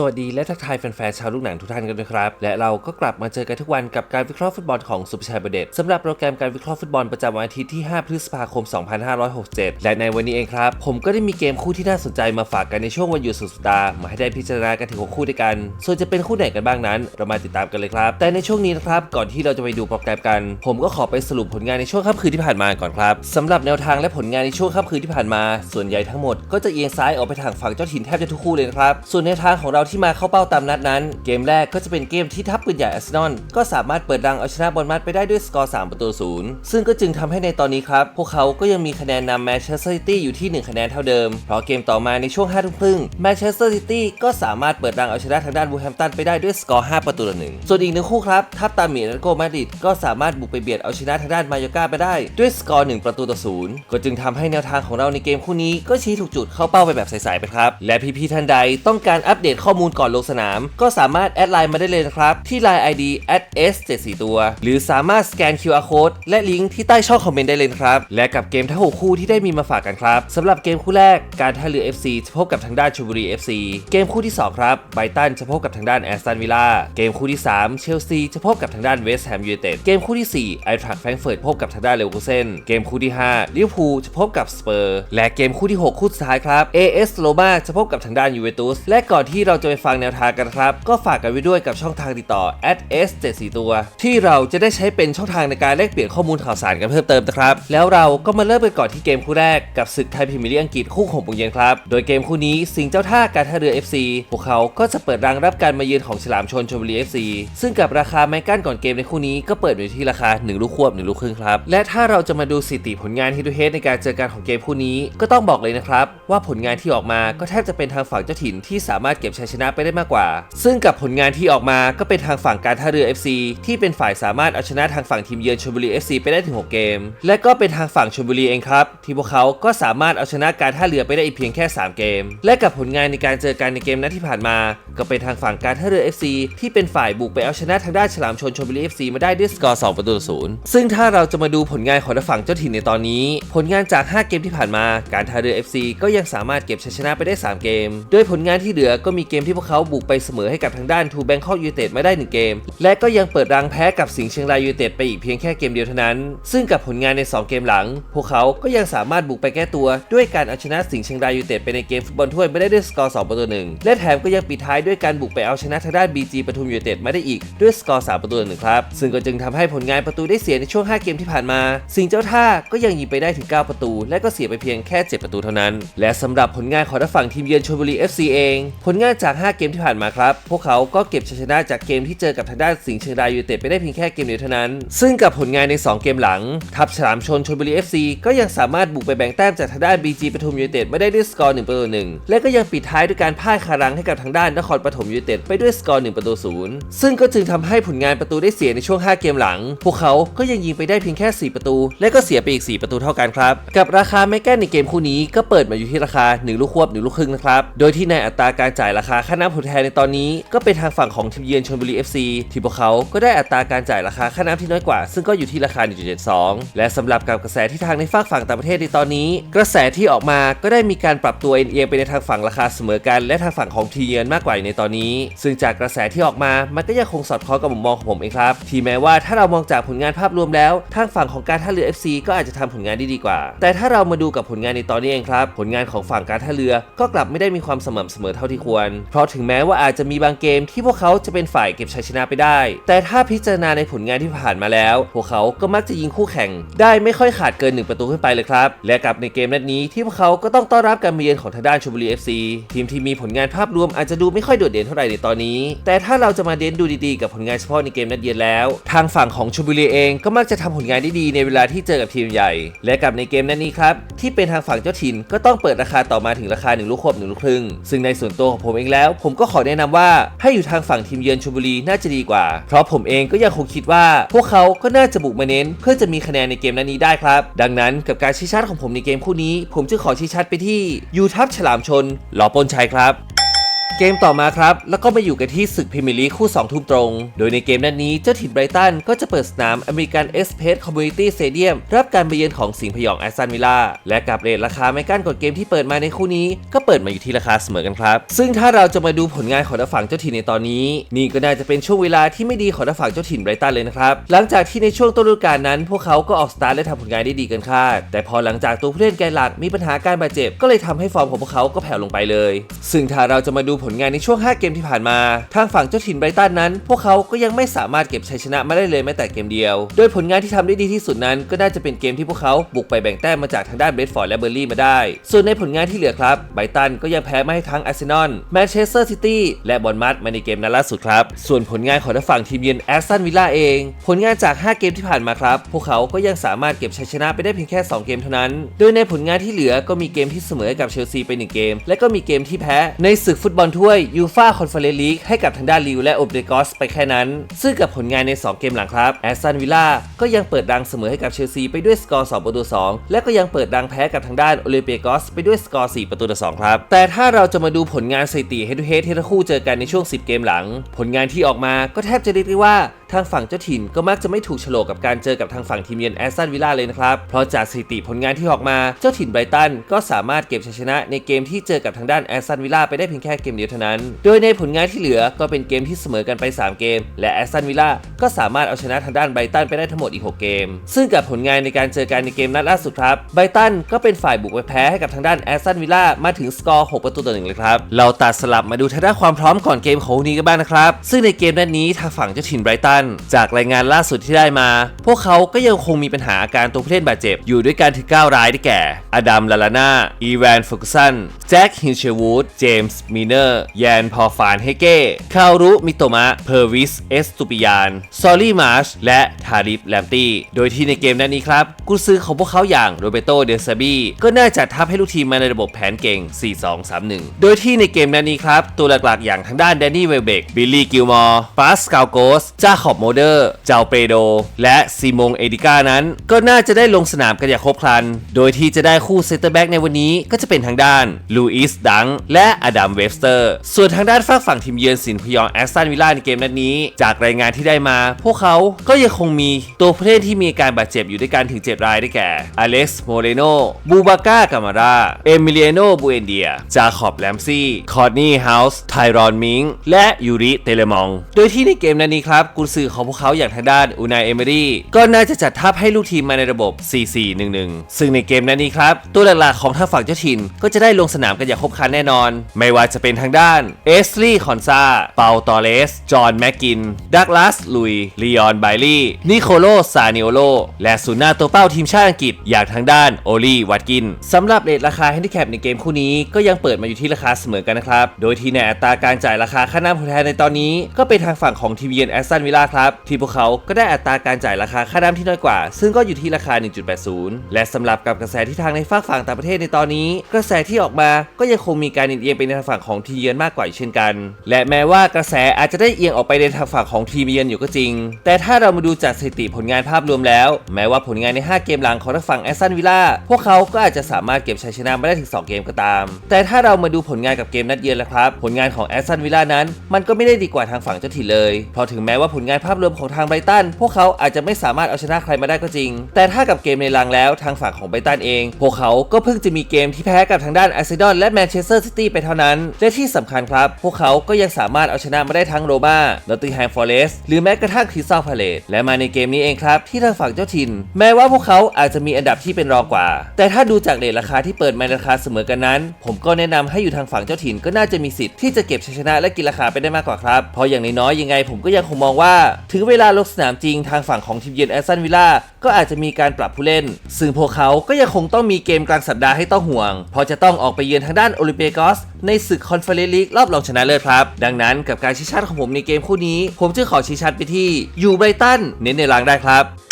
สวัสดีและทักทายแฟนๆชาวลูกหนังทุกท่านกันด้วยครับ และเราก็กลับมาเจอกันทุกวันกับการวิเคราะห์ฟุตบอลของสุภชัยประเดชสำหรับโปรแกรมการวิเคราะห์ฟุตบอลประจำวันอาทิตย์ที่ 5 พฤษภาคม 2567 และในวันนี้เองครับ ผมก็ได้มีเกมคู่ที่น่าสนใจมาฝากกันในช่วงวันหยุดสุดสัปดาห์มาให้ได้พิจารณากันถึงหกคู่ด้วยกัน ส่วนจะเป็นคู่ไหนกันบ้างนั้น เรามาติดตามกันเลยครับ แต่ในช่วงนี้นะครับก่อนที่เราจะไปดูโปรแกรมกัน ผมก็ขอไปสรุปผลงานในช่วงค่ำคืนที่ผ่านมาก่อนครับสำหรับแนวทางและผลงานในช่วงค่ำคืนที่ผ่านมา ส่วนใหญ่ทั้งหมดก็จะเอียงซ้ายออกไปทางฝั่งเจ้าถิ่นแทบจะทุกคู่เลยนะครับส่วนแนวทางของเราที่มาเข้าเป้าตามนัดนั้น เกมแรกก็จะเป็นเกมที่ทัพปืนใหญ่อาร์เซนอลก็สามารถเปิดดังเอาชนะบอลมัดไปได้ด้วยสกอร์3ประตูศูนย์ซึ่งก็จึงทำให้ในตอนนี้ครับ พวกเขาก็ยังมีคะแนนนำแมนเชสเตอร์ซิตี้อยู่ที่ 1 คะแนนเท่าเดิม เพราะเกมต่อมาในช่วง5ทุ่มครึ่งแมนเชสเตอร์ซิตี้ก็สามารถเปิดดังเอาชนะทางด้านบูแฮมตันไปได้ด้วยสกอร์5ประตูต่อหนึ่งส่วนอีกหนึ่งคู่ครับทัพตามีแอตเลโกมาดริดก็สามารถบุกไปเบียดเอาชนะทางด้านมายอกาไปได้ด้วยสกอร์1ประตูต่อศูนย์ก็จึงทำให้แนวทางของเราในเกมคู่นี้ก็ชี้ถูกจุดเข้าเป้าไปแบบใสๆไปครับและพี่ๆท่านใดต้องการอัปเดตข้อมูลก่อนลงสนาม ก็สามารถแอดไลน์มาได้เลยนะครับ ที่ Line ID s 7 4 ตัว หรือสามารถสแกน QR code และลิงก์ที่ใต้ช่องคอมเมนต์ได้เลยครับ และกับเกมทั้ง 6 คู่ที่ได้มีมาฝากกันครับสำหรับเกมคู่แรกการท่าเรือ FC จะพบกับทางด้านชลบุรี FC เกมคู่ที่ 2 ครับไบรตันจะพบกับทางด้านแอสตันวิลล่าเกมคู่ที่ 3 เชลซีจะพบกับทางด้านเวสต์แฮมยูไนเต็ดเกมคู่ที่4ไอทรัคแฟรงเฟิร์ตพบกับทางด้านเลวคูเซนเกมคู่ที่5ลิเวอร์พูลจะพบกับสเปอร์และเกมคู่ที่ 6 คู่สุดท้ายครับ AS โรมาจะพบกับทางด้านยูเวนตุสและก่อนที่เราจะไปฟังแนวทางกันครับ ก็ฝากกันไว้ด้วยกับช่องทางติดต่อ s 7 4ตัว ที่เราจะได้ใช้เป็นช่องทางในการแลกเปลี่ยนข้อมูลข่าวสารกันเพิ่มเติมนะครับ แล้วเราก็มาเริ่มกันก่อนที่เกมคู่แรกกับศึกไทยพรีเมียร์ลีกอังกฤษคู่ของโมงเย็นครับ โดยเกมคู่นี้สิงห์เจ้าท่าการท่าเรือ FC พวกเขาก็จะเปิดรังรับการมาเยือนของฉลามชนชลบุรี FC ซึ่งกับราคาไม้กั้นก่อนเกมในคู่นี้ก็เปิดอยู่ที่ราคา 1 ลูกควบ 1 ลูกครึ่งครับ และถ้าเราจะมาดูสถิติผลงานฮิดูเฮดในการเจอกันของเกมคู่นี้ก็ต้องบอกเลยนะครับว่าผลงานที่ออกมาก็แทบจะเป็นทางฝั่งเจ้าถิ่นที่สามารถเก็บชัยชนะไปได้มากกว่า ซึ่งกับผลงานที่ออกมาก็เป็นทางฝั่งการท่าเรือ FC ที่เป็นฝ่ายสามารถเอาชนะทางฝั่งทีมเยือนชลบุรี FC ไปได้ถึง 6 เกม และก็เป็นทางฝั่งชลบุรีเองครับ ที่พวกเขาก็สามารถเอาชนะการท่าเรือไปได้อีกเพียงแค่ 3 เกม และกับผลงานในการเจอกันในเกมนัดที่ผ่านมา ก็เป็นทางฝั่งการท่าเรือ FC ที่เป็นฝ่ายบุกไปเอาชนะทางด้านฉลามชนชลบุรี FC มาได้ด้วยสกอร์2ประตูต่อศูนย์ซึ่งถ้าเราจะมาดูผลงานของทางฝั่งเจ้าถิ่นในตอนนี้ ผลงานจาก 5 เกมที่ผ่านมา การท่าเรือ FC ก็ยังสามารถเก็บชัยชนะไปได้ 3 เกม โดยผลงานที่เหลือก็มีเกมที่พวกเขาบุกไปเสมอให้กับทางด้านทูแบงคอกยูเต็ดมาได้ 1 เกม และก็ยังเปิดรังแพ้กับสิงห์เชียงรายยูเต็ดไปอีกเพียงแค่เกมเดียวเท่านั้น ซึ่งกับผลงานใน 2 เกมหลัง พวกเขาก็ยังสามารถบุกไปแก้ตัว ด้วยการเอาชนะสิงห์เชียงรายยูเต็ดไปในเกมฟุตบอลถ้วยไม่ได้ด้วยสกอร์2ประตูหนึ่งและแถมก็ยังปิดท้ายด้วยการบุกไปเอาชนะทางด้าน BG ปทุมยูเต็ดมาได้อีกด้วยสกอร์3ประตูหนึ่งครับซึ่งก็จึงทำให้ผลงานประตูได้เสียในช่วง 5 เกมที่ผ่านมา สิงห์เจ้าท่าก็ยังยิงไปได้ถึง 9 ประตู และก็เสียไปเพียงแค่ 7 ประตูเท่านั้น และสำหรับผลงานของทางฝั่งทีมเยือนชลบุรี FC เอง ผลงานจากาก 5 เกมที่ผ่านมาครับ พวกเขาก็เก็บชัยชนะจากเกมที่เจอกับทางด้านสิงห์เชียงรายยูเต็ดไปได้เพียงแค่เกมเดียวเท่านั้น ซึ่งกับผลงานใน 2 เกมหลัง ทัพฉลามชนชลบุรี FC ก็ยังสามารถบุกไปแบ่งแต้มจากทางด้าน BG ปทุมยูเต็ดไม่ได้ด้วยสกอร์1ประตูหนึ่งและก็ยังปิดท้ายด้วยการพ่ายคารังให้กับทางด้านนครปฐมยูเต็ดไปด้วยสกอร์1ประตูศูนย์ซึ่งก็จึงทำให้ผลงานประตูได้เสียในช่วง 5 เกมหลัง พวกเขาก็ยังยิงไปได้เพียงแค่ 4 ประตู และก็เสียไปอีก 4 ประตูเท่ากันครับ กับราคาไม่แก้ในเกมคู่นี้ก็เปิดมาอยู่ที่ราคา 1 ลูกควบ 1 ลูกครึ่งนะครับ โดยที่ในอัตราการจ่ายราคาค่าน้ำผลแทนในตอนนี้ก็เป็นทางฝั่งของทีมเยือนชลบุรี FC ที่พวกเขาก็ได้อัตราการจ่ายราคาค่าน้ำที่น้อยกว่า ซึ่งก็อยู่ที่ราคา 1.72 และสำหรับกับกระแสที่ทางในฝากฝั่งต่างประเทศในตอนนี้ กระแสที่ออกมาก็ได้มีการปรับตัวเอียงไปในทางฝั่งราคาเสมอกัน และทางฝั่งของทีมเยือนมากกว่าในตอนนี้ ซึ่งจากกระแสที่ออกมามันก็ยังคงสอดคล้องกับมุมมองของผมเองครับที่แม้ว่าถ้าเรามองจากผลงานภาพรวมแล้วทางฝั่งของการท่าเรือ FC ก็อาจจะทำผลงานได้ดีกว่า แต่ถ้าเรามาดูกับผลงานในตอนนี้เองครับ ผลงานของฝั่งการท่าเรือก็กลับไม่ได้มีความสม่ำเสมอเท่าที่ควรเพราะถึงแม้ว่าอาจจะมีบางเกมที่พวกเขาจะเป็นฝ่ายเก็บชัยชนะไปได้ แต่ถ้าพิจารณาในผลงานที่ผ่านมาแล้ว พวกเขาก็มักจะยิงคู่แข่ง ได้ไม่ค่อยขาดเกิน1ประตูขึ้นไปเลยครับ และกับในเกมนัดนี้ที่พวกเขาก็ต้องต้อนรับการมาเยือนของทางด้านชลบุรี FC ทีมที่มีผลงานภาพรวมอาจจะดูไม่ค่อยโดดเด่นเท่าไหร่ในตอนนี้ แต่ถ้าเราจะมาเด่นดูดีๆกับผลงานเฉพาะในเกมนัดเยือนแล้ว ทางฝั่งของชลบุรีเองก็มักจะทำผลงานได้ดีในเวลาที่เจอกับทีมใหญ่ และกับในเกมนัดนี้ครับที่เป็นทางฝั่งเจ้าถิ่นก็ต้องเปิดราคาต่อมาถึงราคา1ลูกควบ1ลูกครึ่งซึ่งในส่วนตัวของผมเองแล้วผมก็ขอแนะนำว่าให้อยู่ทางฝั่งทีมเยือนชลบุรีน่าจะดีกว่า เพราะผมเองก็ยังคงคิดว่า พวกเขาก็น่าจะบุกมาเน้น เพื่อจะมีคะแนนในเกมนั้นนี้ได้ครับ ดังนั้นกับการชี้ชัดของผมในเกมคู่นี้ ผมจะขอชี้ชัดไปที่ยูทัพฉลามชนหล่อปนชัยครับ เกมต่อมาครับ แล้วก็มาอยู่กันที่ศึกพรีเมียร์ลีกคู่ 2 ทุ่มตรง โดยในเกมนั้นนี้เจ้าถิ่นไบรตันก็จะเปิดสนามอเมริกันเอสเพสคอมมูนิตี้สเตเดียมรับการไปเยือนของสิงห์พยองแอสตันวิลล่าและกับเรทราคาไม่กั้นกดเกมที่เปิดมาในคู่นี้ ก็เปิดมาอยู่ที่ราคาเสมอกันครับ ซึ่งถ้าเราจะมาดูผลงานของทางฝั่งเจ้าถิ่นในตอนนี้ นี่ก็น่าจะเป็นช่วงเวลาที่ไม่ดีของทางฝั่งเจ้าถิ่นไบรตันเลยนะครับหลังจากที่ในช่วงต้นฤดูกาลนั้น พวกเขาก็ออกสตาร์ทและทำผลงานได้ดีเกินคาดแต่พอหลังจากตัวผู้เล่นแกนหลักมีปัญหาการบาดเจ็บก็เลยทำให้ฟอร์มของพวกเขาก็แผ่วลงไปเลย ซึ่งถ้าเราจะมาดูผลงานในช่วง 5 เกมที่ผ่านมา ทางฝั่งเจ้าถิ่นไบรตันนั้น พวกเขาก็ยังไม่สามารถเก็บชัยชนะมาได้เลยแม้แต่เกมเดียว โดยผลงานที่ทำได้ดีที่สุดนั้น ก็น่าจะเป็นเกมที่พวกเขาบุกไปแบ่งแต้มมาจากทางด้านเบรดฟอร์ดและเบอร์ลี่มาได้ ส่วนในผลงานที่เหลือครับไบรตันก็ยังแพ้ไมาให้ทั้งอาร์เซนอลแมนเชสเตอร์ซิตี้และบอลมัดมาในเกมนัดล่าสุดครับส่วนผลงานของทางฝั่งทีมเยือนแอสตันวิลล่าเอง ผลงานจาก 5 เกมที่ผ่านมาครับพวกเขาก็ยังสามารถเก็บชัยชนะไปได้เพียงแค่ 2 เกมเท่านั้น โดยในผลงานที่เหลือก็มีเกมที่เสมอกับเชลซีไป 1 เกม และก็มีเกมที่แพ้ในศึกฟุตบอลถ้วยยูฟ่าคอนเฟอเรนซ์ลีกให้กับทางด้านลิวและโอเบรกอสไปแค่นั้น ซึ่งกับผลงานใน 2 เกมหลังครับแอสตันวิลล่าก็ยังเปิดดังเสมอให้กับเชลซีไปด้วยสกอร์2ประตู2และก็ยังเปิดดังแพ้กับทางด้านโอเลเปกอสไปด้วยสกอร์4ประตูต่อ2ครับแต่ถ้าเราจะมาดูผลงานสถิติเฮดทูเฮดที่ทั้งคู่เจอกันในช่วง 10 เกมหลัง ผลงานที่ออกมาก็แทบจะเรียกได้ว่า ทางฝั่งเจ้าถิ่นก็มักจะไม่ถูกโฉลกกับการเจอกับทางฝั่งทีมเยือนแอสตันวิลล่าเลยนะครับ เพราะจากสถิติผลงานที่ออกมาเจ้าถิ่นไบรตันก็สามารถเก็บชัยชนะในเกมที่เจอกับทางด้านแอสตันวิลล่าไปได้เพียงแค่เกมเดียวเท่านั้น โดยในผลงานที่เหลือก็เป็นเกมที่เสมอกันไป 3 เกม และแอสตันวิลล่าก็สามารถเอาชนะทางด้านไบรตันไปได้ทั้งหมดอีก 6 เกม ซึ่งกับผลงานในการเจอกันในเกมนัดล่าสุดครับไบรตันก็เป็นฝ่ายบุกไปแพ้ให้กับทางด้านแอสตันวิลล่ามาถึงสกอร์ 6 ประตูต่อหนึ่งเลยครับเราตัดสลับมาดูทางด้านความพร้อมก่อนเกมของนี้กันบ้างนะครับซึ่งในเกมนัดนี้ทางฝั่งเจ้าถิ่นไบรตันจากรายงานล่าสุดที่ได้มา พวกเขาก็ยังคงมีปัญหาอาการตัวผู้เล่นบาดเจ็บ อยู่ด้วยกันถึง9รายได้แก่ อดัม ลาลาน่า อีแวนฟกุสัน แจ็ค ฮินเชวูด เจมส์ มิเนอร์ แยน พอฟาน เฮเก้ คารุ มิโตมะ เพอร์วิส เอสตูปิยาน ซอรี่ มาร์ช และทาริฟ แลมตี้ โดยที่ในเกมนั้นนี้ครับ กุซือของพวกเขาอย่างโรเบโต เดซาบีก็น่าจะทับให้ลูกทีมมาในระบบแผนเก่ง 4-2-3-1 โดยที่ในเกมนั้นนี้ครับ ตัวหลักๆ อย่างทางด้านแดนนี่ เวลเบก บิลลี่ กิลมอร์ปาสกาโกสจาขอบโมเดอร์ เจ้าเปโด และซีมงเอดิก้านั้น ก็น่าจะได้ลงสนามกันอย่างครบครัน โดยที่จะได้คู่เซนเตอร์แบ็กในวันนี้ก็จะเป็นทางด้านลูอิสดังและอดัมเวฟสเตอร์ ส่วนทางด้านฝากฝั่งทีมเยือนสินพยองแอสตันวิลล่าในเกมนัดนี้ จากรายงานที่ได้มา พวกเขาก็ยังคงมีตัวผู้เล่นที่มีการบาดเจ็บอยู่ด้วยกันถึง 7 รายได้แก่อเล็กซ์โมเรโนบูบาก้ากามาราเอมิเลียโนบูเอนเดียจาคอบแลมซี่คอร์นี่เฮาส์ไทรอนมิงและยูริเตเลมอง โดยที่ในเกมนัดนี้ครับกุนซือของพวกเขาอย่างทางด้านอูนายเอเมรี่ก็น่าจะจัดทัพให้ลูกทีมมาในระบบ 4-4-1-1 ซึ่งในเกมนัดนี้ครับ ตัวหลักๆของทางฝั่งเจ้าถิ่นก็จะได้ลงสนามกันอย่างครบครันแน่นอน ไม่ว่าจะเป็นทางด้านเอสลีย์คอนซาเปาตอเลส จอห์นแมกกิน ดักลัสลุยลีออนไบลี่นิโคโลซานิโอโลและศูนย์หน้าตัวเป้าทีมชาติอังกฤษอย่างทางด้านโอลีวัตกินสำหรับเรทราคาแฮนดิแคปในเกมคู่นี้ก็ยังเปิดมาอยู่ที่ราคาเสมอกันนะครับโดยที่ในอัตราการจ่ายราคาค่าน้ำผลแทนในตอนนี้ก็เป็นทางฝั่งของทีมเยือนแอสตันวิลล่าครับที่พวกเขาก็ได้อัตราการจ่ายราคาค่าน้ำที่น้อยกว่า ซึ่งก็อยู่ที่ราคา 1.80 และสำหรับกับกระแสที่ทางในฝากฝั่งต่างประเทศในตอนนี้ กระแสที่ออกมาก็ยังคงมีการเอียงไปในทางฝั่งของทีมเยือนมากกว่าเช่นกัน และแม้ว่ากระแสอาจจะได้เอียงออกไปในทางฝั่งของทีมเยือนอยู่ก็จริง แต่ถ้าเรามาดูจากสถิติผลงานภาพรวมแล้ว แม้ว่าผลงานใน 5 เกมหลังของทางฝั่งแอสตันวิลล่าพวกเขาก็อาจจะสามารถเก็บชัยชนะมาได้ถึง 2 เกมก็ตาม แต่ถ้าเรามาดูผลงานกับเกมนัดเยือนแล้วครับ ผลงานของแอสตันวิลล่านั้น มันก็ไม่ได้ดีกว่าทางฝั่งเจ้าถิ่นเลยเพราะถึงแม้ว่าผลงานภาพรวมของทางไบรตันพวกเขาอาจจะไม่สามารถเอาชนะใครมาได้ก็จริง แต่ถ้ากับเกมในลังแล้วทางฝั่งของไบรตันเอง พวกเขาก็เพิ่งจะมีเกมที่แพ้กับทางด้านอาร์เซนอลและแมนเชสเตอร์ซิตี้ไปเท่านั้น และที่สำคัญครับ พวกเขาก็ยังสามารถเอาชนะมาได้ทั้งโรมานอตติงแฮมฟอร์เรสต์หรือแม้กระทั่งคริสตัลพาเลตและมาในเกมนี้เองครับที่ทางฝั่งเจ้าถิ่น แม้ว่าพวกเขาอาจจะมีอันดับที่เป็นรองกว่า แต่ถ้าดูจากเรทราคาที่เปิดมาในราคาเสมอกันนั้น ผมก็แนะนำให้อยู่ทางฝั่งเจ้าถิ่นก็น่าจะมีสิทธิ์ที่จะเก็บชัยชนะและกินราคาไปได้มากกว่าครับเพราะอย่างน้อยๆยังไงผมก็ยังคงมองว่าถึงเวลาลงสนามจริงทางฝั่งของทีมเยือนแอสตันวิลล่าก็อาจจะมีการปรับผู้เล่น ซึ่งพวกเขาก็ยังคงต้องมีเกมกลางสัปดาห์ให้ต้องห่วง เพราะจะต้องออกไปเยือนทางด้านโอลิมเปียกอสในศึกคอนเฟอเรนซ์ลีกรอบรองชนะเลิศครับ ดังนั้นกับการชี้ชัดของผมในเกมคู่นี้ ผมจึงขอชี้ชัดไปที่ยูไบรตันเน้นในรางได้ครับ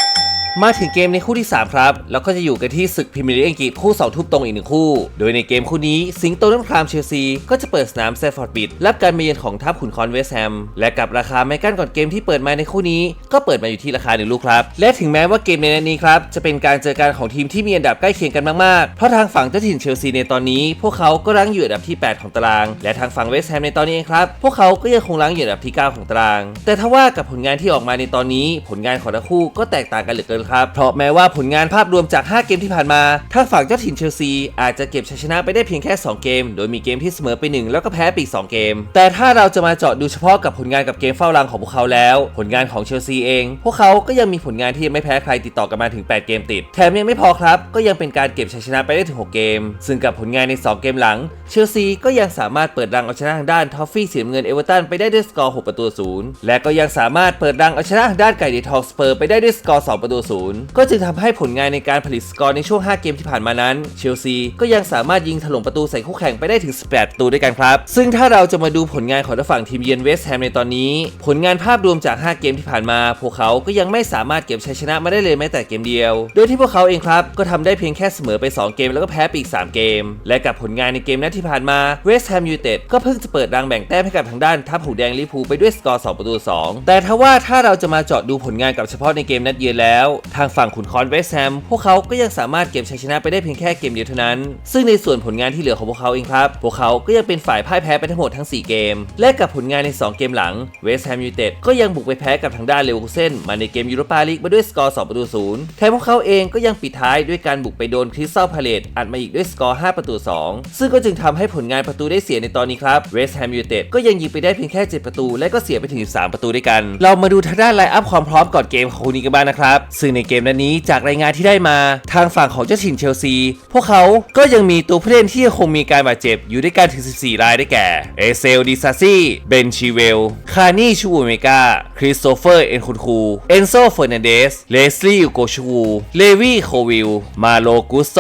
มาถึงเกมในคู่ที่ 3 ครับ แล้วก็จะอยู่กันที่ศึกพรีเมียร์ลีกอังกฤษคู่2ทุ่มตรงอีกหนึ่งคู่ โดยในเกมคู่นี้สิงโตน้ำครามเชลซี ก็จะเปิดสนามแซฟฟอร์ดบิดรับการมาเยือนของทัพขุนคอนเวสแฮม และกับราคาไม่กั้นก่อนเกมที่เปิดมาในคู่นี้ ก็เปิดมาอยู่ที่ราคาหนึ่งลูกครับ และถึงแม้ว่าเกมในนัดนี้ครับจะเป็นการเจอกันของทีมที่มีอันดับใกล้เคียงกันมากๆเพราะทางฝั่งเจ้าถิ่นเชลซีในตอนนี้ พวกเขาก็รั้งอยู่อันดับที่ 8 ของตาราง และทางฝั่งเวสแฮมในตอนนี้เองครับพวกเขาก็ยังคงรั้งอยู่อันดับที่ 9 ของตาราง แต่ถ้าว่ากับผลงานที่ออกมาในตอนนี้ ผลงานของทั้งคู่ก็แตกต่างกันเหลือเกินครับ เพราะแม้ว่าผลงานภาพรวมจาก 5 เกมที่ผ่านมาทาฝั่งเจ้าถิ่นเชลซี อาจจะเก็บชัยชนะไปได้เพียงแค่ 2 เกม โดยมีเกมที่เสมอไป 1 แล้วก็แพ้ไปอีก2เกม แต่ถ้าเราจะมาเจาะดูเฉพาะกับผลงานกับเกมเฝ้ารังของพวกเขาแล้ว ผลงานของเชลซีเอง พวกเขาก็ยังมีผลงานที่ยังไม่แพ้ใครติดต่อกันมาถึง 8 เกมติด แถมยังไม่พอครับ ก็ยังเป็นการเก็บชัยชนะไปได้ถึง 6 เกม ซึ่งกับผลงานใน 2 เกมหลัง เชลซีก็ยังสามารถเปิดรังเอาชนะทางด้านทอฟฟี่สีน้ำเงินเอเวอร์ตันไปได้ด้วยสกอร์ 6 ประตูศูนย์และก็ยังสามารถเปิดรังเอาชนะทางด้านไก่เดทองสเปอร์ไปได้ด้วยสกอร์ 2 ประตูศูนย์ก็จึงทำให้ผลงานในการผลิตสกอร์ในช่วง 5 เกมที่ผ่านมานั้น เชลซีก็ยังสามารถยิงถล่มประตูใส่คู่แข่งไปได้ถึง 18 ประตูด้วยกันครับ ซึ่งถ้าเราจะมาดูผลงานของฝั่งทีมเยือนเวสต์แฮมในตอนนี้ ผลงานภาพรวมจาก 5 เกมที่ผ่านมา พวกเขาก็ยังไม่สามารถเก็บชัยชนะมาได้เลยแม้แต่เกมเดียว โดยที่พวกเขาเองครับก็ทำได้เพียงแค่เสมอไป 2 เกมแล้วก็แพ้ไปอีก 3 เกม และกับผลงานในเกมนัดที่ผ่านมาเวสต์แฮมยูไนเต็ดก็เพิ่งจะเปิดรังแบ่งแต้มให้กับทางด้านทัพหูแดงลิพูไปด้วยสกอร์2ประตู2แต่ถ้าว่าถ้าเราจะมาเจาะดูผลงานกับเฉพาะในเกมนัดเยือนแล้วทางฝั่งขุนคอนเวสแฮมพวกเขาก็ยังสามารถเก็บชัยชนะไปได้เพียงแค่เกมเดียวเท่านั้น ซึ่งในส่วนผลงานที่เหลือของพวกเขาเองครับ พวกเขาก็ยังเป็นฝ่ายพ่ายแพ้ไปทั้งหมดทั้ง 4 เกม และกับผลงานใน 2 เกมหลังเวสแฮมยูไนเต็ดก็ยังบุกไปแพ้กับทางด้านเลวอร์คูเซนมาในเกมยูโรปาลีกมาด้วยสกอร์2ประตูศูนย์แถมพวกเขาเองก็ยังปิดท้ายด้วยการบุกไปโดนคริสตัลพาเลตอัดมาอีกด้วยสกอร์5ประตู 2 ซึ่งก็จึงทำให้ผลงานประตูได้เสียในตอนนี้ครับเวสแฮมยูไนเต็ดก็ยังยิงไปได้เพียงแค่ 7 ประตู และก็เสียไปถึง 3 ประตูด้วยกัน เรามาดูทางด้านไลน์อัพความพร้อมก่อนเกมของคู่นี้กันบ้างนะครับซงในเกมนัดนี้จากรายงานที่ได้มาทางฝั่งของเจ้าถิ่นเชลซี พวกเขาก็ยังมีตัวผู้เล่นที่ยังคงมีการบาดเจ็บอยู่ด้วยกันถึง 14 รายได้แก่เอเซลดิซาซี่เบนชีเวล คานี่ชูเมกาคริสโตเฟอร์เอ็นคุนคูเอนโซเฟอร์นันเดสเลสลี่ยูโกชูเลวีโควิลมาโลกุสโต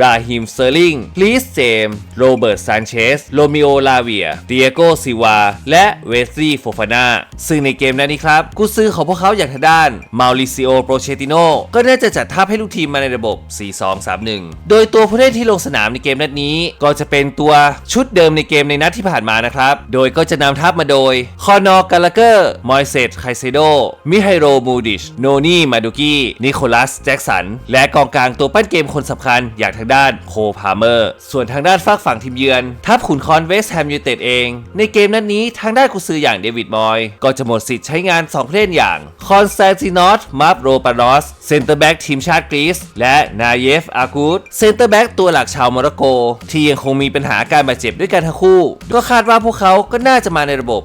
ราฮิมเซอร์ลิงลีสเจมโรเบิร์ตซานเชสโรมิโอลาเวียเดียโกซิวาและเวสลีย์โฟฟาน่าซึ่งในเกมนั้นนี้ครับกุซือของพวกเขาอย่างทางด้านมาริซิโอโปรเชติโนก็น่าจะจัดทัพให้ลูกทีมมาในระบบ 4-2-3-1 โดยตัวผู้เล่นที่ลงสนามในเกมนัดนี้ ก็จะเป็นตัวชุดเดิมในเกมในนัดที่ผ่านมานะครับ โดยก็จะนำทัพมาโดย คอนอร์กาลาเกอร์ มอยเซตไคเซโด มิไฮโรมูดิช โนนี่ มาดูกี้ นิโคลัส แจ็กสัน และกองกลางตัวปั้นเกมคนสำคัญอย่างทางด้านโคพาเมอร์ ส่วนทางด้านฝากฝั่งทีมเยือน ทัพขุนคอนเวสแฮมยูเต็ดเอง ในเกมนัดนี้ทางด้านกุซืออย่างเดวิดมอย ก็จะหมดสิทธิ์ใช้งาน2ผู้เล่นอย่าง คอนสแตนตินอสมาฟโรปานอสเซนเตอร์แบ็กทีมชาติกรีซและนาเยฟอากูดเซนเตอร์แบ็กตัวหลักชาวโมร็อกโก ที่ยังคงมีปัญหาการบาดเจ็บด้วยกันทั้งคู่ ก็คาดว่าพวกเขาก็น่าจะมาในระบบ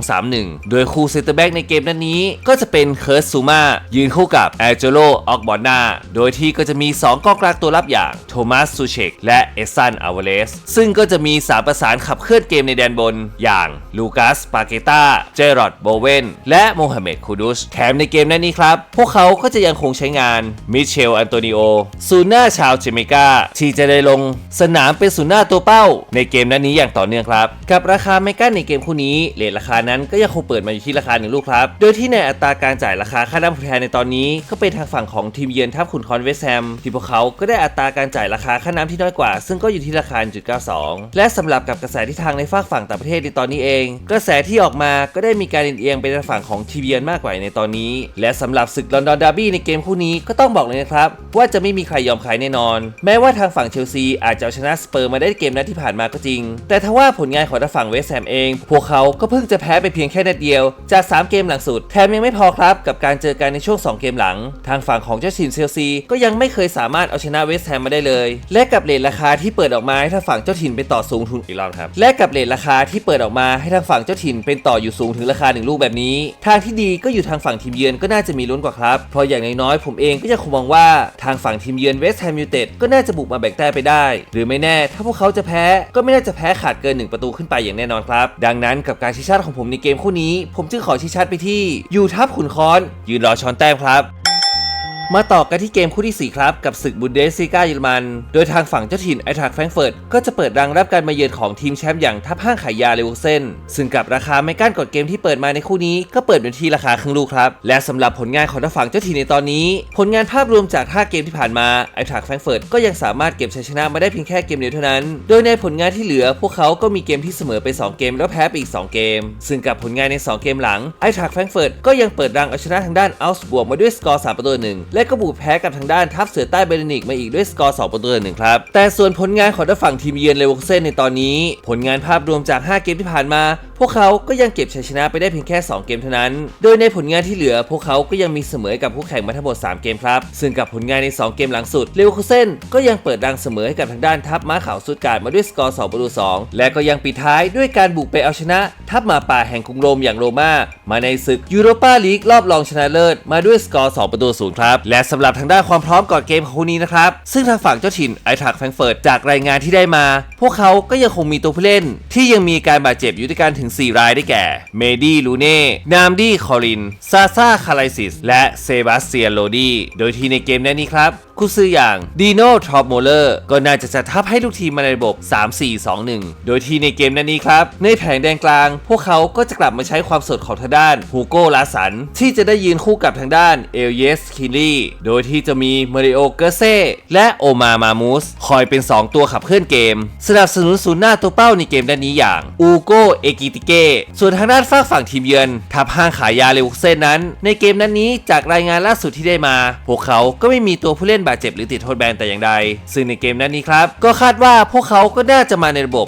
4-2-3-1 โดยคู่เซนเตอร์แบ็กในเกมนัดนี้ ก็จะเป็นเคิร์สซูมายืนคู่กับแอลเจโลออกบอลนาโดยที่ก็จะมี 2กองกลางตัวรับอย่างโทมัสซูเชกและเอซันอาวเลสซึ่งก็จะมีสามประสานขับเคลื่อนเกมในแดนบน อย่างลูกัสปาเกตาเจรอดโบเวนและโมฮัมเหม็ดคูดุสแถมในเกมนั้นนี้ครับพวกเขาก็จะยังคงใช้งานมิเชลอันโตนิโอซูน่าชาวเจเมกาที่จะได้ลงสนามเป็นศูนย์หน้าตัวเป้า ในเกมนั้นนี้อย่างต่อเนื่องครับ กับราคาไม่กั้นในเกมคู่นี้เลทราคานั้นก็ยังคงเปิดมาอยู่ที่ราคาหนึ่งลูกครับ โดยที่ในอัตราการจ่ายราคาค่าน้ำผู้แทนในตอนนี้ ก็เป็นทางฝั่งของทีมเยือนทัพขุนคอนเวสแฮมที่พวกเขาก็ได้อัตราการจ่ายราคาค่าน้ำที่น้อยกว่า ซึ่งก็อยู่ที่ราคา 1.92 และสำหรับกับกระแสที่ทางในฝากฝั่งต่างประเทศในตอนนี้เอง กระแสที่ออกมาก็ได้มีการเอียงไปทางฝั่งของทีมเยือนมากกว่าในตอนนี้ และสำหรับศึกลอนดอนดาร์บี้ในเกมคู่นี้ก็ต้องบอกเลยนะครับ ว่าจะไม่มีใครยอมใครแน่นอน แม้ว่าทางฝั่งเชลซีอาจจะเอาชนะสเปอร์มาได้เกมนัดที่ผ่านมาก็จริง แต่ถ้าว่าผลงานของทางฝั่งเวสต์แฮมเอง พวกเขาก็เพิ่งจะแพ้ไปเพียงแค่นัดเดียว จาก 3 เกมหลังสุด แถมยังไม่พอครับกับการเจอกันในช่วง 2 เกมหลัง ทางฝั่งของเจ้าถิ่นเชลซีก็ยังไม่เคยสามารถเอาชนะเวสต์แฮมมาได้เลย และกับเลทราคาที่เปิดออกมาให้ทางฝั่งเจ้าถิ่นเป็นต่อสูงทุนอีกรอบครับ และกับเลทราคาที่เปิดออกมาให้ทางฝั่งเจ้าถิ่นเป็นต่ออยู่สูงถึงราคาหนึ่งลูกแบบนี้ ทางที่ดีก็อยู่ทางฝั่งทีมเยือนก็น่าจะมีลุ้นกว่าครับเพราะอย่าอย่างน้อยๆผมเองก็ยังคงมองว่าทางฝั่งทีมเยือนเวสต์แฮมยูไนเต็ดก็น่าจะบุกมาแบ่งแต้มไปได้ หรือไม่แน่ ถ้าพวกเขาจะแพ้ก็ไม่น่าจะแพ้ขาดเกิน 1 ประตูขึ้นไปอย่างแน่นอนครับ ดังนั้นกับการชี้ชัดของผมในเกมคู่นี้ ผมจึงขอชี้ชัดไปที่ยูทับขุนคอนยืนรอช้อนแต้มครับ มาต่อกันที่เกมคู่ที่ 4 ครับ กับศึกบุนเดสซีกาเยอรมัน โดยทางฝั่งเจ้าถิ่นไอทรักแฟรงเฟิร์ตก็จะเปิดรังรับการมาเยือนของทีมแชมป์อย่างทัพห้างขายยาเลเวอเซนซึ่งกับราคาไม่กั้นกดเกมที่เปิดมาในคู่นี้ก็เปิดเป็นที่ราคาครึ่งลูกครับ และสำหรับผลงานของทางฝั่งเจ้าถิ่นในตอนนี้ ผลงานภาพรวมจาก5เกมที่ผ่านมาไอทรักแฟรงเฟิร์ตก็ยังสามารถเก็บชัยชนะมาได้เพียงแค่เกมเดียวเท่านั้น โดยในผลงานที่เหลือ พวกเขาก็มีเกมที่เสมอไป 2 เกมแล้วแพ้ไปอีก 2 เกม ซึ่งกับผลงานใน 2 เกมหลังไอทรักแฟรงเฟิร์ตก็ยังเปิดรังเอาชนะทางด้านอัลส์บวกมาด้วยสกอร์3ประตูหนึ่งและก็บุกแพ้กับทางด้านทัพเสือใต้เบรนิกมาอีกด้วยสกอร์ 2 ประตูหนึ่งครับ แต่ส่วนผลงานของทางฝั่งทีมเยือนเลเวอร์เซนในตอนนี้ ผลงานภาพรวมจาก 5 เกมที่ผ่านมา พวกเขาก็ยังเก็บชัยชนะไปได้เพียงแค่ 2 เกมเท่านั้น โดยในผลงานที่เหลือ พวกเขาก็ยังมีเสมอกับคู่แข่งมาทั้งหมด 3 เกมครับ ซึ่งกับผลงานใน 2 เกมหลังสุดเลเวอร์เซนก็ยังเปิดรังเสมอให้กับทางด้านทัพม้าขาวสุดการมาด้วยสกอร์ 2 ประตู 2 และก็ยังปิดท้ายด้วยการบุกไปเอาชนะ ทัพหมาป่าแห่งกรุงโรมอย่างโรม่ามาในศึกยูโรปาลีกรอบรองชนะเลิศมาด้วยสกอร์ 2 ประตู 0 ครับและสำหรับทางด้านความพร้อมก่อนเกมของคู่นี้นะครับ ซึ่งทางฝั่งเจ้าถิ่นไอทักแฟงเฟิร์ตจากรายงานที่ได้มา พวกเขาก็ยังคงมีตัวผู้เล่น ที่ยังมีการบาดเจ็บอยู่ด้วยกันถึง 4 รายได้แก่ เมดี้ลูเน่ นามดี้คอริน ซาซาคาไลซิส และเซบาสเตียนโลดี โดยที่ในเกมนี้ครับกุซืออย่างดีโน่ทรอปโมเลอร์ก็น่าจะจัดทัพให้ลูกทีมมาในระบบ 3-4-2-1 โดยที่ในเกมนั้นนี้ครับ ในแผงแดนกลาง พวกเขาก็จะกลับมาใช้ความสดของทางด้านฮูโก้ลาสันที่จะได้ยืนคู่กับทางด้านเอลเยสคิลีโดยที่จะมีมาริโอเกเซ่และโอมามามูสคอยเป็น 2 ตัวขับเคลื่อนเกม สนับสนุนศูนย์หน้าตัวเป้าในเกมด้านนี้อย่างอูโกเอกิติเกส่วนทางด้านฝากฝั่งทีมเยือนทัพห้างขายยาเลวุกเซ่นนั้น ในเกมนั้นนี้จากรายงานล่าสุดที่ได้มา พวกเขาก็ไม่มีตัวผู้เล่นบาดเจ็บหรือติดโทษแบนแต่อย่างใด ซึ่งในเกมนั้นนี้ครับก็คาดว่าพวกเขาก็น่าจะมาในระบบ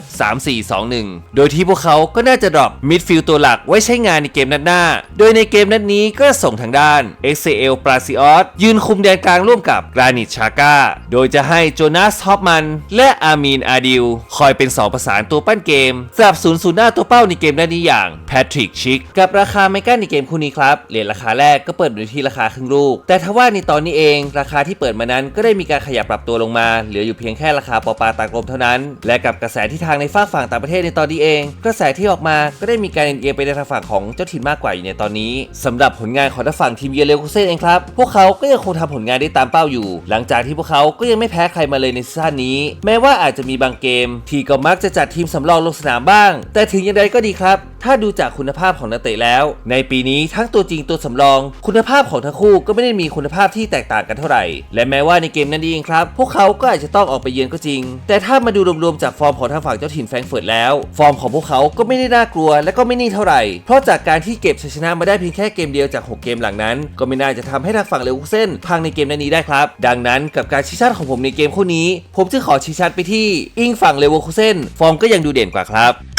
3-4-2-1 โดยที่พวกเขาก็น่าจะดรอปมิดฟิลด์ตัวหลักไว้ใช้งานในเกมนัดหน้า โดยในเกมนัดนี้ก็ส่งทางด้าน XCL ปราซิออสยืนคุมแดนกลางร่วมกับกรานิตชาก้า โดยจะให้โจนาสฮอปมัน และอามีนอาดิล คอยเป็น2ประสานตัวปั้นเกมสลับศูนย์ศูนย์หน้าตัวเป้าในเกมนัดนี้อย่างแพทริกชิก กับราคาไม่กั้นในเกมคู่นี้ครับ เหรียญราคาแรกก็เปิดอยู่ที่ราคาครึ่งลูก แต่ทว่าในตอนนี้เองราคาที่เปิดมานั้นก็ได้มีการขยับปรับตัวลงมา เหลืออยู่เพียงแค่ราคาปอปาตากลมเท่านั้น และกับกระแสที่ทางในฝากฝั่งต่างประเทศในตอนนี้เอง กระแสที่ออกมาก็ได้มีการเอียงไปในทางฝั่งของเจ้าถิ่นมากกว่าอยู่ในตอนนี้สำหรับผลงานของทางฝั่งทีมเยเลโกเซ่เองครับพวกเขาก็ยังคงทำผลงานได้ตามเป้าอยู่ หลังจากที่พวกเขาก็ยังไม่แพ้ใครมาเลยในซีซั่นนี้ แม้ว่าอาจจะมีบางเกม ที่ก็มักจะจัดทีมสำรองลงสนามบ้าง แต่ถึงอย่างไรก็ดีครับ ถ้าดูจากคุณภาพของนักเตะแล้ว ในปีนี้ทั้งตัวจริงตัวสำรอง คุณภาพของทั้งคู่ก็ไม่ได้มีคุณภาพที่แตกต่างกันเท่าไหร่ และแม้ว่าในเกมนั้นเองครับ พวกเขาก็อาจจะต้องออกไปเยือนก็จริง แต่ถ้ามาดูรวมๆจากฟอร์มของทางฝั่งเจ้าถิ่นแฟรงเฟิร์ตแล้ว ฟอร์มของพวกเขาก็ไม่ได้น่ากลัว และก็ไม่นิ่งเท่าไหร่ เพราะจากการที่เก็บชัยชนะมาได้เพียงแค่เกมเดียวจาก 6 เกมหลังนั้น ก็ไม่น่าจะทำให้ทางฝั่งเลวเซนพังในเกมนั้นนี้ได้ครับ ดังนั้นกับการชี้ชัดของผมในเกมคู่นี้ ผมจะขอชี้ชัดไปที่อิงฝั่งเลเวอร์คูเซนฟอร์มก็ยังดูเด่นกว่าครับ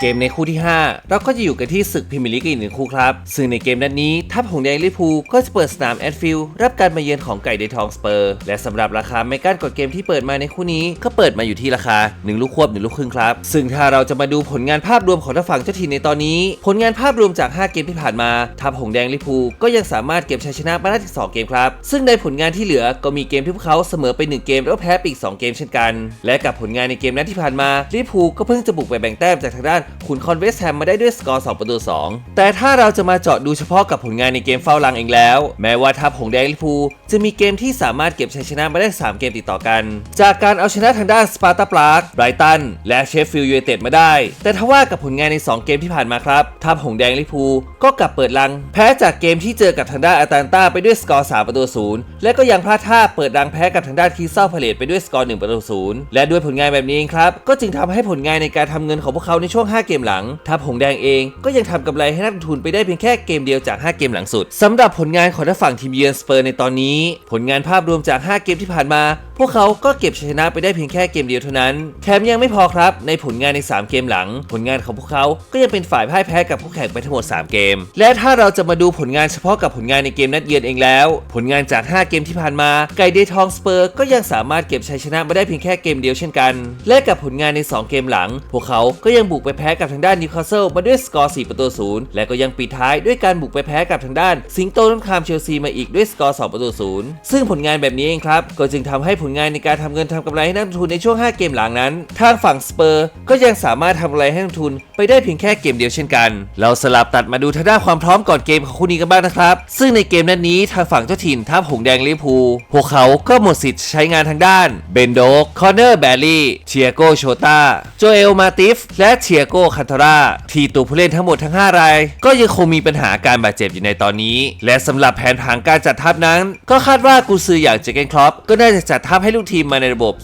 เกมในคู่ที่ 5 เราก็จะอยู่กันที่ศึกพรีเมียร์ลีกอีกหนึ่งคู่ครับ ซึ่งในเกมนัดนี้ทัพหงแดงลิพูก็จะเปิดสนามแอนฟิลด์รับการมาเยือนของไก่เดทองสเปอร์ และสำหรับราคาไม่กั้นกดเกมที่เปิดมาในคู่นี้ ก็เปิดมาอยู่ที่ราคา 1 ลูกควบ 1 ลูกครึ่งครับ ซึ่งถ้าเราจะมาดูผลงานภาพรวมของทางฝั่งเจ้าถิ่นในตอนนี้ ผลงานภาพรวมจาก 5 เกมที่ผ่านมาทัพหงแดงลิพูก็ยังสามารถเก็บชัยชนะมาได้ถึง2เกมครับ ซึ่งในผลงานที่เหลือก็มีเกมที่พวกเขาเสมอไป 1 เกมแล้วแพ้ไปอีก 2 เกมเช่นกัน และกับผลงานในเกมนัดที่ผ่านมาลิพูก็เพิ่งจะบุกไปแบ่งแต้มจากทางด้านขุนคอนเวสแฮมมาได้ด้วยสกอร์ 2 ประตู 2 แต่ถ้าเราจะมาเจาะดูเฉพาะกับผลงานในเกมเฝ้าลังเองแล้ว แม้ว่าทัพหงแดงลิเวอร์พูจะมีเกมที่สามารถเก็บชัยชนะมาได้ 3 เกมติดต่อกัน จากการเอาชนะทางด้านสปาร์ตาปลาร์กไบรตัน และเชฟฟิลด์ยูไนเต็ดมาได้ แต่ทว่ากับผลงานใน 2 เกมที่ผ่านมาครับ ทัพหงแดงลิพูก็กลับเปิดลัง แพ้จากเกมที่เจอกับทางด้านอาตแลนตาไปด้วยสกอร์ 3 ประตู0และก็ยังพลาดท่าเปิดรังแพ้กับทางด้านคีเซลพาเลตไปด้วยสกอร์ 1 ประตู0และด้วยผลงานแบบนี้เองครับ ก็จึงทำให้ผลงานในการทำเงินของพวกเขาในช่วง5 เกมหลัง ทัพหงแดงเองก็ยังทำกำไรให้นักลงทุนไปได้เพียงแค่เกมเดียวจาก 5 เกมหลังสุดสำหรับผลงานของทางฝั่งทีมเยือนสเปอร์ในตอนนี้ ผลงานภาพรวมจาก 5 เกมที่ผ่านมา พวกเขาก็เก็บชัยชนะไปได้เพียงแค่เกมเดียวเท่านั้นแถมยังไม่พอครับ ในผลงานใน 3 เกมหลัง ผลงานของพวกเขาก็ยังเป็นฝ่ายพ่ายแพ้กับคู่แข่งไปทั้งหมด 3 เกม และถ้าเราจะมาดูผลงานเฉพาะกับผลงานในเกมนัดเยือนเองแล้ว ผลงานจาก 5 เกมที่ผ่านมา ไก่เดทองสเปอร์ก็ยังสามารถเก็บชัยชนะมาได้เพียงแค่เกมเดียวเช่นกัน และกับผลงานใน 2 เกมหลัง พวกเขาก็ยังบุกไปแพ้พ้กับทางด้านนิวคาสเซิลมาด้วยสกอร์ 4 ประตูศูนย์และก็ยังปิดท้ายด้วยการบุกไปแพ้กับทางด้าน สิงโตน้ำคามเชลซีมาอีกด้วยสกอร์ 2 ประตูศูนย์ซึ่งผลงานแบบนี้เองครับ ก็จึงทำให้ผลงานในการทำเงินทำกำไรให้นักลงทุนในช่วง 5 เกมหลังนั้น ทางฝั่งสเปอร์ก็ยังสามารถทำกำไรให้นักลงทุนไปได้เพียงแค่เกมเดียวเช่นกัน เราสลับตัดมาดูทางด้านความพร้อมก่อนเกมของคู่นี้กันบ้างนะครับ ซึ่งในเกมนั้นนี้ทางฝั่งเจ้าถิ่นทัพหงแดงลิเวอร์พูลพวกเขาก็หมดสิทธิ์ใช้งานทางด้านเบนโดคอนเนอร์แบลลี่เชียโกโชตาโจเอลมาติฟและเชียโกคันทราที่ตัวผู้เล่นทั้งหมดทั้ง 5 ราย ก็ยังคงมีปัญหาการบาดเจ็บอยู่ในตอนนี้ และสำหรับแผนผังการจัดทัพนั้น ก็คาดว่ากุนซืออย่างเจเกนครอปก็น่าจะจัดทัพให้ลูกทีมมาในระบบ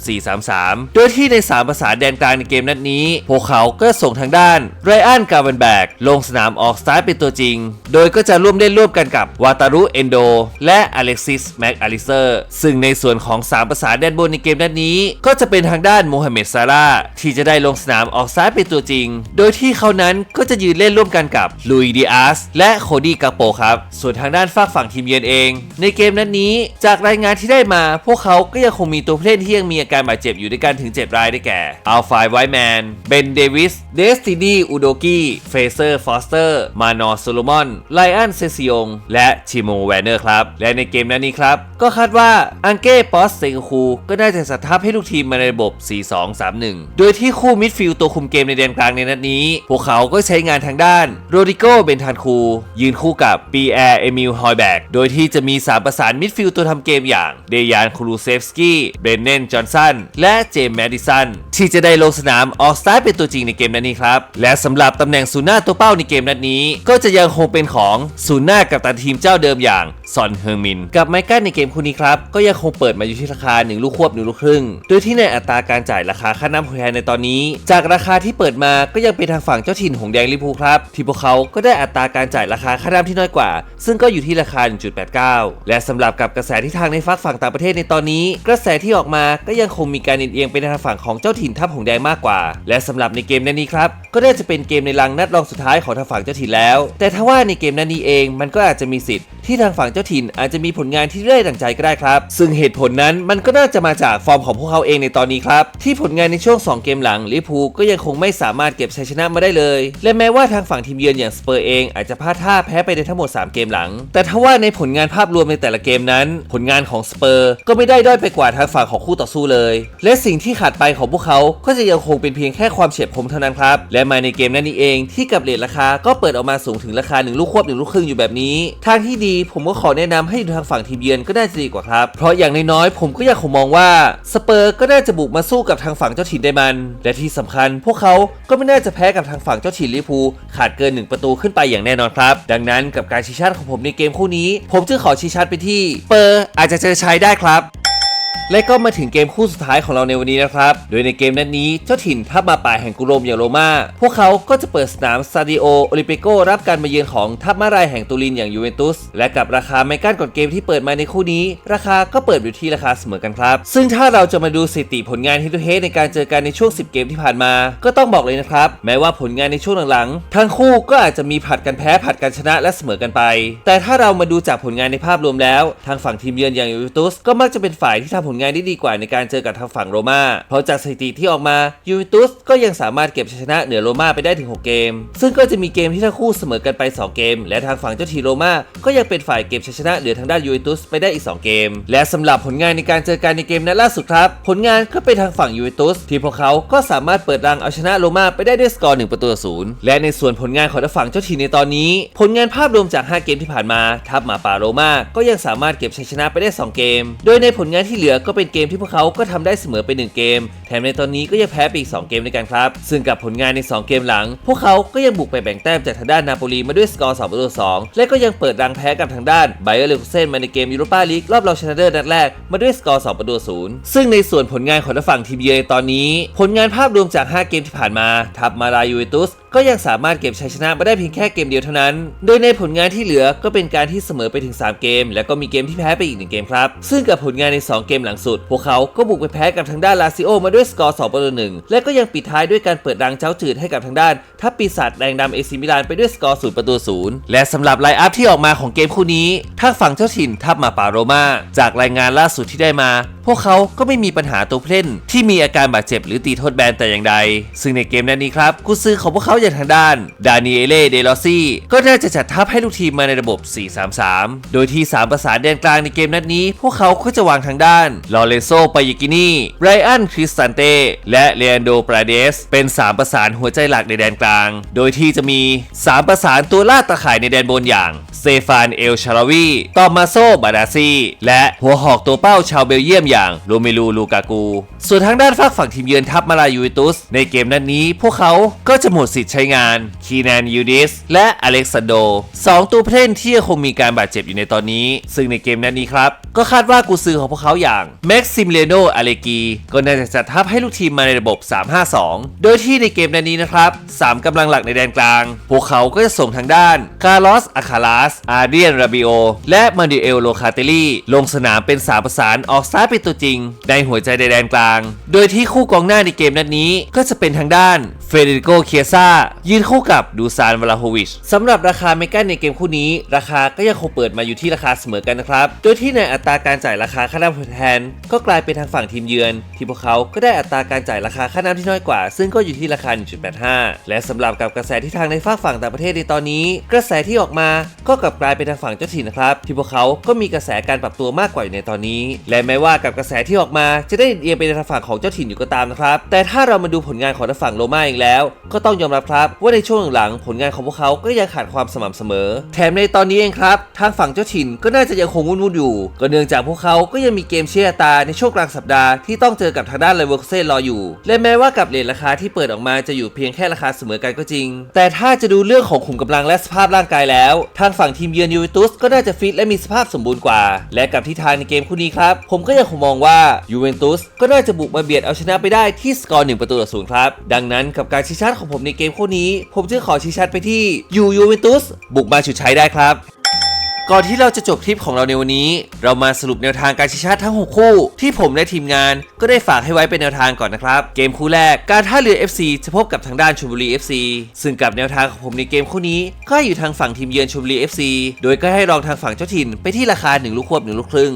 4-3-3 โดยที่ใน 3 ภาษาแดนกลางในเกมนัดนี้ พวกเขาก็ส่งทางด้านไรอันกาเวนแบกลงสนามออกสตาร์ทเป็นตัวจริง โดยก็จะร่วมเล่นร่วมกันกับวาตารุเอนโดและอเล็กซิสแม็กอลิเซอร์ซึ่งในส่วนของ 3 ภาษาแดนบนในเกมนัดนี้ ก็จะเป็นทางด้านโมฮัมเหม็ดซาร่าที่จะได้ลงสนามออกซ้ายเป็นตัวจริงโดยที่เขานั้นก็จะยืนเล่นร่วมกันกับลุยดิอาสและโคดี้กาโปครับ ส่วนทางด้านฝากฝั่งทีมเยือนเอง ในเกมนัดนี้จากรายงานที่ได้มา พวกเขาก็ยังคงมีตัวผู้เล่นที่ยังมีอาการบาดเจ็บอยู่ด้วยกันถึง 7 รายได้แก่อัลฟายไวท์แมนเบนเดวิสเดสตินีอูโดกีเฟเซอร์ฟอสเตอร์ มานอโซโลมอนไลอันเซซิยงและชิโมแวนเนอร์ครับและในเกมนัดนี้ครับ ก็คาดว่าอังเก้ปอสเซงคูก็น่าจะสัทับให้ลูกทีมมาในระบบ 4-2-3-1 โดยที่คู่มิดฟิลด์ตัวคุมเกมในแดนกลางในนัดนี้ พวกเขาก็ใช้งานทางด้านโรดิโกเบนทานคู ยืนคู่กับปีแอร์เอมิลฮอยแบกโดยที่จะมี3ประสานมิดฟิลด์ตัวทำเกมอย่างเดยานคูรูเซฟสกี้เบรนเนนจอห์นสันและเจมส์แมดิสันที่จะได้ลงสนามออกสตาร์เป็นตัวจริงในเกมนัดนี้ครับ และสำหรับตำแหน่งศูนย์หน้าตัวเป้าในเกมนัดนี้ ก็จะยังคงเป็นของศูนย์หน้ากับตันทีมเจ้าเดิมอย่างซอนเฮอร์มิน กับไมเคิลในเกมคู่นี้ครับ ก็ยังคงเปิดมาอยู่ที่ราคา 1 ลูกควบ 1 ลูกครึ่ง โดยที่ในอัตราการจ่ายราคาค่าน้ำผู้แทนในตอนนี้ จากราคาที่เปิดมาก็ยังเป็นทางฝั่งเจ้าถิ่นหงแดงลิพูครับ ที่พวกเขาก็ได้อัตราการจ่ายราคาค่าน้ำที่น้อยกว่า ซึ่งก็อยู่ที่ราคา 1.89 และสำหรับกับกระแสที่ทางในฝักฝั่งต่างประเทศในตอนนี้ กระแสที่ออกมาก็ยังคงมีการเอียงไปในทางฝั่งของเจ้าถิ่นทัพหงแดงมากกว่า และสำหรับในเกมนัดนี้ครับก็น่าจะเป็นเกมในรังนัดรองสุดท้ายของทางฝั่งเจ้าถิ่นแล้ว แต่ถ้าว่าในเกมนัดนี้เองมันก็อาจจะมีสิทธิ์ที่ทางฝั่งเจ้าถิ่นอาจจะมีผลงานที่ได้ดังใจก็ได้ครับ ซึ่งเหตุผลนั้นมันก็น่าจะมาจากฟอร์มของพวกเขาเองในตอนนี้ครับที่ผลงานในช่วง 2 เกมหลังลิพูก็ยังคงไม่สามารถก็บชัยชนะมาได้เลย และแม้ว่าทางฝั่งทีมเยือนอย่างสเปอร์เองอาจจะพลาดท่าแพ้ไปในทั้งหมด 3 เกมหลัง แต่ถ้าว่าในผลงานภาพรวมในแต่ละเกมนั้น ผลงานของสเปอร์ก็ไม่ได้ด้อยไปกว่าทางฝั่งของคู่ต่อสู้เลย และสิ่งที่ขาดไปของพวกเขาก็จะยังคงเป็นเพียงแค่ความเฉียบคมเท่านั้นครับ และมาในเกมนั้นนี่เองที่กับเรทราคาก็เปิดออกมาสูงถึงราคาหนึ่งลูกควบหนึ่งลูกครึ่งอยู่แบบนี้ ทางที่ดีผมก็ขอแนะนำให้ดูทางฝั่งทีมเยือนก็น่าจะดีกว่าครับ เพราะอย่างน้อยๆผมก็ยังคงมองว่าสเปอร์ก็น่าจะบุกมาสู้กับทางฝั่งเจ้าถิ่นได้มัน และที่สำคัญพวกเขาก็ไม่น่าจะแพ้กับทางฝั่งเจ้าถิ่นลิเวอร์พูขาดเกิน 1 ประตูขึ้นไปอย่างแน่นอนครับ ดังนั้นกับการชี้ชัดของผมในเกมคู่นี้ ผมจึงขอชี้ชัดไปที่ เปอร์อาจจะเจอชัยได้ครับ และก็มาถึงเกมคู่สุดท้ายของเราในวันนี้นะครับ โดยในเกมนั้นนี้เจ้าถิ่นทัพมาป่าแห่งกรุโรมอย่างโรมา พวกเขาก็จะเปิดสนามซาดิโอโอลิมปิโกรับการมาเยือนของทัพมารายแห่งตูรินอย่างยูเวนตุส และกับราคาไม่กั้นก่อนเกมที่เปิดมาในคู่นี้ ราคาก็เปิดอยู่ที่ราคาเสมอกันครับ ซึ่งถ้าเราจะมาดูสถิติผลงานฮิตเฮในการเจอกันในช่วง 10 เกมที่ผ่านมา ก็ต้องบอกเลยนะครับ แม้ว่าผลงานในช่วงหลังๆ ทั้งคู่ก็อาจจะมีผัดกันแพ้ผัดกันชนะและเสมอกันไป แต่ถ้าเรามาดูจากผลงานในภาพรวมแล้ว ทางฝั่งทีมเยือนอย่างยูเวนตุสก็มักจะเป็นฝ่ายที่ทำผลงานได้ดีกว่าในการเจอกับทางฝั่งโรม่าเพราะจากสถิติที่ออกมายูเวนตุสก็ยังสามารถเก็บชัยชนะเหนือโรม่าไปได้ถึง 6 เกม ซึ่งก็จะมีเกมที่ทั้งคู่เสมอกันไป 2 เกม และทางฝั่งเจ้าทีโรม่าก็ยังเป็นฝ่ายเก็บชัยชนะเหนือทางด้านยูเวนตุสไปได้อีก 2 เกม และสำหรับผลงานในการเจอกันในเกมนัดล่าสุดครับ ผลงานก็เป็นทางฝั่งยูเวนตุสที่พวกเขาก็สามารถเปิดรังเอาชนะโรม่าไปได้ด้วยสกอร์1ประตูต่อศูนย์และในส่วนผลงานของทางฝั่งเจ้าทีในตอนนี้ ผลงานภาพรวมจาก 5 เกมที่ผ่านมาทัพหมาป่าโรม่าก็ยังสามารถเก็บชัยชนะไปได้ 2 เกม โดยในผลงานที่เหลือก็เป็นเกมที่พวกเขาก็ทำได้เสมอไป 1 เกม แถมในตอนนี้ก็ยังแพ้ไปอีก 2 เกมด้วยกันครับ ซึ่งกับผลงานใน 2 เกมหลัง พวกเขาก็ยังบุกไปแบ่งแต้มจากทางด้านนาโปลีมาด้วยสกอร์2ประตู2และก็ยังเปิดรังแพ้กับทางด้านไบเออร์เลคเซนมาในเกมยูโรปาลีกรอบรองชนะเลิศนัดแรกมาด้วยสกอร์2ประตู0ซึ่งในส่วนผลงานของทางฝั่งทีมเยือนในตอนนี้ ผลงานภาพรวมจาก 5 เกมที่ผ่านมาทัพมาลายูเวนตุส ก็ยังสามารถเก็บชัยชนะมาได้เพียงแค่เกมเดียวเท่านั้น โดยในผลงานที่เหลือก็เป็นการที่เสมอไปถึง 3 เกม และก็มีเกมที่แพ้ไปอีก 1 เกมครับ ซึ่งกับผลงานใน 2 เกมหลังสุด พวกเขาก็บุกไปแพ้กับทางด้านลาซิโอมาด้วยสกอร์2ประตู1และก็ยังปิดท้ายด้วยการเปิดรังเจ้าจืดให้กับทางด้านทัพปีศาจแดงดำเอซิมิลานไปด้วยสกอร์0ประตู0และสำหรับไลน์อัพที่ออกมาของเกมคู่นี้ทางฝั่งเจ้าถิ่นทัพมาปาโรมาจากรายงานล่าสุดที่ได้มาพวกเขาก็ไม่มีปัญหาตัวผู้เล่นที่มีอาการบาดเจ็บหรือตีโทษแบนแต่อย่างใด ซึ่งในเกมนั้นนี้ครับกุซือของพวกเขาอย่างทางด้านดานิเอเล่เดลอซี่ก็น่าจะจัดทัพให้ลูกทีมมาในระบบ 4-3-3 โดยที่ 3 ประสานแดนกลางในเกมนัดนี้ พวกเขาก็จะวางทางด้านลอเรโซปายกินีไรอันคริสตันเต้และเลอันโดปราเดส เป็น 3 ประสานหัวใจหลักในแดนกลาง โดยที่จะมี 3 ประสานตัวล่าตะข่ายในแดนบนอย่างเตฟานเอลชาราวีตอมาโซบาดาซีและหัวหอกตัวเป้าชาวเบลเยียมอย่างโรเมลูลูกากู ส่วนทางด้านฝากฝั่งทีมเยือนทัพมาลายูเวนตุส ในเกมนัดนนี้พวกเขาก็จะหมดสิทธิ์ใช้งาน คีแนนยูดิส และอเล็กซานโดสองตัวผู้เล่นที่ยังคงมีการบาดเจ็บอยู่ในตอนนี้ ซึ่งในเกมนัดนนี้ครับ ก็คาดว่ากุซือของพวกเขาอย่างแม็กซิมเลโนอาเลกีก็น่าจะจัดทัพให้ลูกทีมมาในระบบ 3-5-2 โดยที่ในเกมนัดนนี้นะครับสามกำลังหลักในแดนกลาง พวกเขาก็จะส่งทางด้านคาร์ลอสอาคาลาสอาเดียนราบิโอและมาดิเอลโลคาเตลีลงสนามเป็นสามประสานออกซ้ายเป็นตัวจริง ในหัวใจในแดนกลาง โดยที่คู่กองหน้าในเกมนัดนี้ ก็จะเป็นทางด้านเฟเดริโกเคียซายืนคู่กับดูซานวลาโฮวิชสำหรับราคาเมกันในเกมคู่นี้ ราคาก็ยังคงเปิดมาอยู่ที่ราคาเสมอกันนะครับ โดยที่ในอัตราการจ่ายราคาค่าน้ำแทน ก็กลายเป็นทางฝั่งทีมเยือน ที่พวกเขาก็ได้อัตราการจ่ายราคาค่าน้ำที่น้อยกว่า ซึ่งก็อยู่ที่ราคา 1.85 และสำหรับกับกระแสที่ทางในฝากฝั่งต่างประเทศในตอนนี้ กระแสที่ออกมาก็กลับกลายเป็นทางฝั่งเจ้าถิ่นนะครับที่พวกเขาก็มีกระแสการปรับตัวมากกว่าอยู่ในตอนนี้ และแม้ว่ากับกระแสที่ออกมา จะได้เอียงไปในทางฝั่งของเจ้าถิ่นอยู่ก็ตามนะครับ แต่ถ้าเรามาดูผลงานของทางฝั่งโรม่าเองแล้ว ก็ต้องยอมรับครับว่าในช่วงหลังๆผลงานของพวกเขาก็ยังขาดความสม่ำเสมอ แถมในตอนนี้เองครับทางฝั่งเจ้าถิ่นก็น่าจะยังคงวุ่นๆอยู่ ก็เนื่องจากพวกเขาก็ยังมีเกมเชียร์ตาในช่วงกลางสัปดาห์ที่ต้องเจอกับทางด้านเลเวอร์เซนรออยู่ และแม้ว่ากับเลทราคาที่เปิดออกมาจะอยู่เพียงแค่ราคาเสมอกันก็จริง แต่ถ้าจะดูเรื่องของขุมกำลังและสภาพร่างกายแล้ว ทางฝั่งทีมเยือนยูเวนตุสก็น่าจะฟิตและมีสภาพสมบูรณ์กว่า และกับทิศทางในเกมคู่นี้ครับผมก็ยังคงมองว่ายูเวนตุสก็น่าจะบุกมาเบียดเอาชนะไปได้ที่สกอร์หนึ่งประตูต่อศูนย์ครับ ดังนั้นกับการชี้ชัดของผมในเกมคู่นี้ ผมจึงขอชี้ชัดไปที่ยูยูเวนตุสบุกมาฉุดใช้ได้ครับก่อนที่เราจะจบคลิปของเราในวันนี้ เรามาสรุปแนวทางการชี้ชัดทั้ง 6 คู่ ที่ผมและทีมงานก็ได้ฝากให้ไว้เป็นแนวทางก่อนนะครับ เกมคู่แรกการท่าเรือ FC จะพบกับทางด้านชลบุรี FC ซึ่งกับแนวทางของผมในเกมคู่นี้ ก็อยู่ทางฝั่งทีมเยือนชลบุรี FC โดยก็ให้รองทางฝั่งเจ้าถิ่นไปที่ราคา 1 ลูกควบ 1 ลูกครึ่ง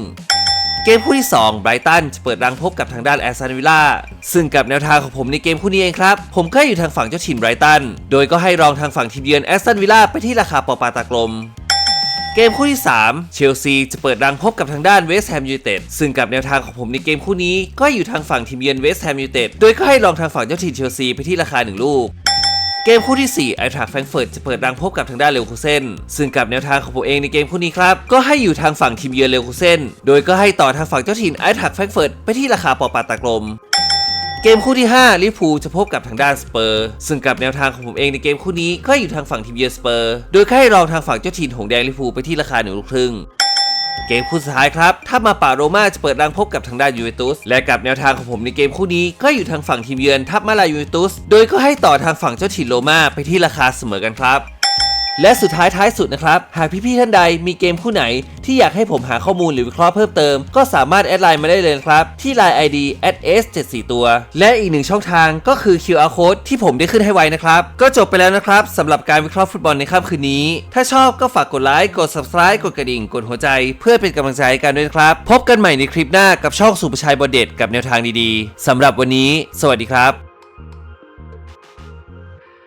เกมคู่ที่2ไบรตันจะเปิดรังพบกับทางด้านแอสตันวิลล่าซึ่งกับแนวทางของผมในเกมคู่นี้เองครับ ผมก็อยู่ทางฝั่งเจ้าถิ่นไบรตัน โดยก็ให้รองทางฝั่งทีมเยือนแอสตันวิลล่าไปที่ราคาปอปาตากลมเกมคู่ที่ 3 เชลซีจะเปิดรังพบกับทางด้านเวสต์แฮมยูไนเต็ดซึ่งกับแนวทางของผมในเกมคู่นี้ก็อยู่ทางฝั่งทีมเยือนเวสต์แฮมยูไนเต็ดโดยก็ให้รองทางฝั่งเจ้าถิ่นเชลซีไปที่ราคา 1 ลูก เกมคู่ที่ 4 ไอทรักแฟรงเฟิร์ตจะเปิดรังพบกับทางด้านเลวคูเซนซึ่งกับแนวทางของผมเองในเกมคู่นี้ครับ ก็ให้อยู่ทางฝั่งทีมเยือนเลวคูเซนโดยก็ให้ต่อทางฝั่งเจ้าถิ่นไอทรักแฟรงเฟิร์ตไปที่ราคาปอปาตากลมเกมคู่ที่ 5 ลิเวอร์พูจะพบกับทางด้านสเปอร์ ซึ่งกับแนวทางของผมเองในเกมคู่นี้ก็อยู่ทางฝั่งทีมเยือนสเปอร์ โดยให้รองทางฝั่งเจ้าถิ่นหงแดงลิเวอร์พูไปที่ราคาหนึ่งลูกครึ่ง เกมคู่สุดท้ายครับ ถ้ามาป่าโรม่าจะเปิดรังพบกับทางด้านยูเวนตุส และกับแนวทางของผมในเกมคู่นี้ก็อยู่ทางฝั่งทีมเยือนทัพมาลายูเวนตุส โดยก็ให้ต่อทางฝั่งเจ้าถิ่นโรม่าไปที่ราคาเสมอกันครับ และสุดท้ายท้ายสุดนะครับ หากพี่ๆท่านใดมีเกมคู่ไหน ที่อยากให้ผมหาข้อมูลหรือวิเคราะห์เพิ่มเติม ก็สามารถแอดไลน์มาได้เลยครับ ที่ Line ID s74 ตัว และอีกหนึ่งช่องทางก็คือ QR code ที่ผมได้ขึ้นให้ไว้นะครับ ก็จบไปแล้วนะครับสำหรับการวิเคราะห์ฟุตบอลในค่ำคืนนี้ ถ้าชอบก็ฝากกดไลค์กด subscribe กดกระดิ่ง กดหัวใจ เพื่อเป็นกำลังใจให้กันด้วยนะครับ พบกันใหม่ในคลิปหน้ากับช่องสุประชัยบอลเด็ดกับแนวทางดีๆสำหรับวันนี้ สวัสดีครับ